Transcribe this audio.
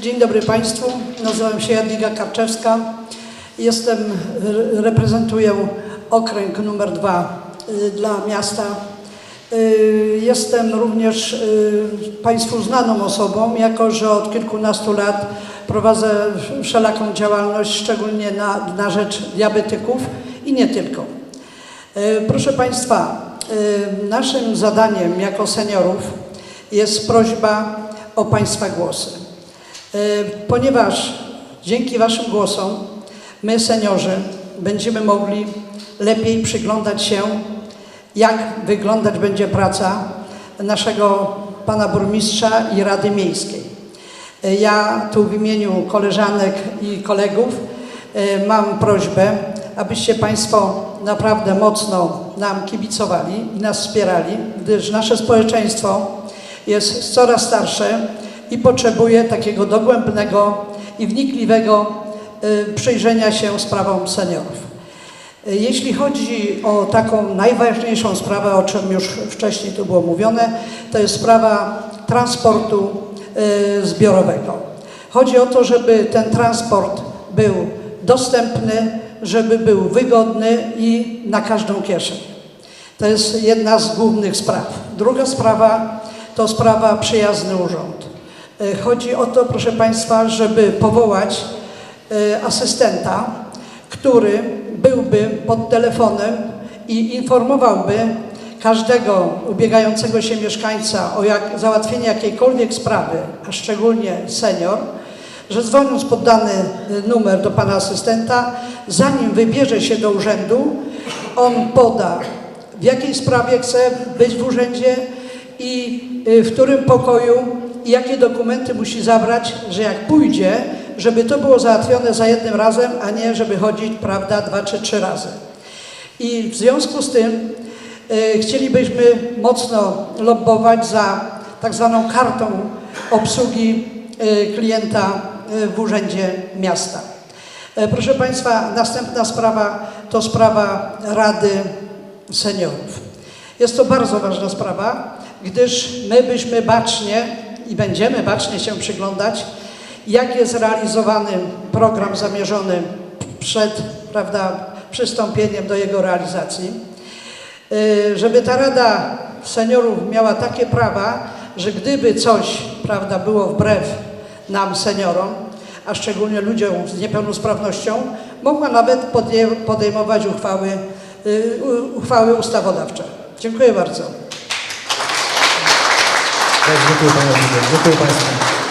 Dzień dobry Państwu. Nazywam się Jadwiga Karczewska. Jestem, reprezentuję okręg numer dwa y, dla miasta. Y, Jestem również Państwu znaną osobą, jako że od kilkunastu lat prowadzę wszelaką działalność, szczególnie na, na rzecz diabetyków i nie tylko. E, Proszę Państwa, e, naszym zadaniem jako seniorów jest prośba o Państwa głosy. E, Ponieważ dzięki Waszym głosom my, seniorzy, będziemy mogli lepiej przyglądać się, jak wyglądać będzie praca naszego Pana Burmistrza i Rady Miejskiej. E, Ja tu w imieniu koleżanek i kolegów e, mam prośbę, abyście Państwo naprawdę mocno nam kibicowali i nas wspierali, gdyż nasze społeczeństwo jest coraz starsze i potrzebuje takiego dogłębnego i wnikliwego e, przyjrzenia się sprawom seniorów. E, Jeśli chodzi o taką najważniejszą sprawę, o czym już wcześniej tu było mówione, to jest sprawa transportu e, zbiorowego. Chodzi o to, żeby ten transport był dostępny, żeby był wygodny i na każdą kieszeń. To jest jedna z głównych spraw. Druga sprawa to sprawa przyjazny urząd. E, Chodzi o to, proszę Państwa, żeby powołać e, asystenta, który byłby pod telefonem i informowałby każdego ubiegającego się mieszkańca o jak, załatwienie jakiejkolwiek sprawy, a szczególnie senior, że dzwoniąc pod dany y, numer do pana asystenta, zanim wybierze się do urzędu, on poda w jakiej sprawie chce być w urzędzie i w którym pokoju i jakie dokumenty musi zabrać, że jak pójdzie, żeby to było załatwione za jednym razem, a nie żeby chodzić, prawda, dwa czy trzy razy. I w związku z tym e, chcielibyśmy mocno lobbować za tak zwaną kartą obsługi e, klienta e, w Urzędzie Miasta. Proszę Państwa, następna sprawa to sprawa Rady Seniorów. Jest to bardzo ważna sprawa, gdyż my byśmy bacznie i będziemy bacznie się przyglądać, jak jest realizowany program zamierzony przed prawda, przystąpieniem do jego realizacji. Y, Żeby ta Rada Seniorów miała takie prawa, że gdyby coś prawda, było wbrew nam, seniorom, a szczególnie ludziom z niepełnosprawnością, mogła nawet podejmować uchwały, y, uchwały ustawodawcze. Dziękuję bardzo. Tak, dziękuję Panie Wójcie, dziękuję Państwu.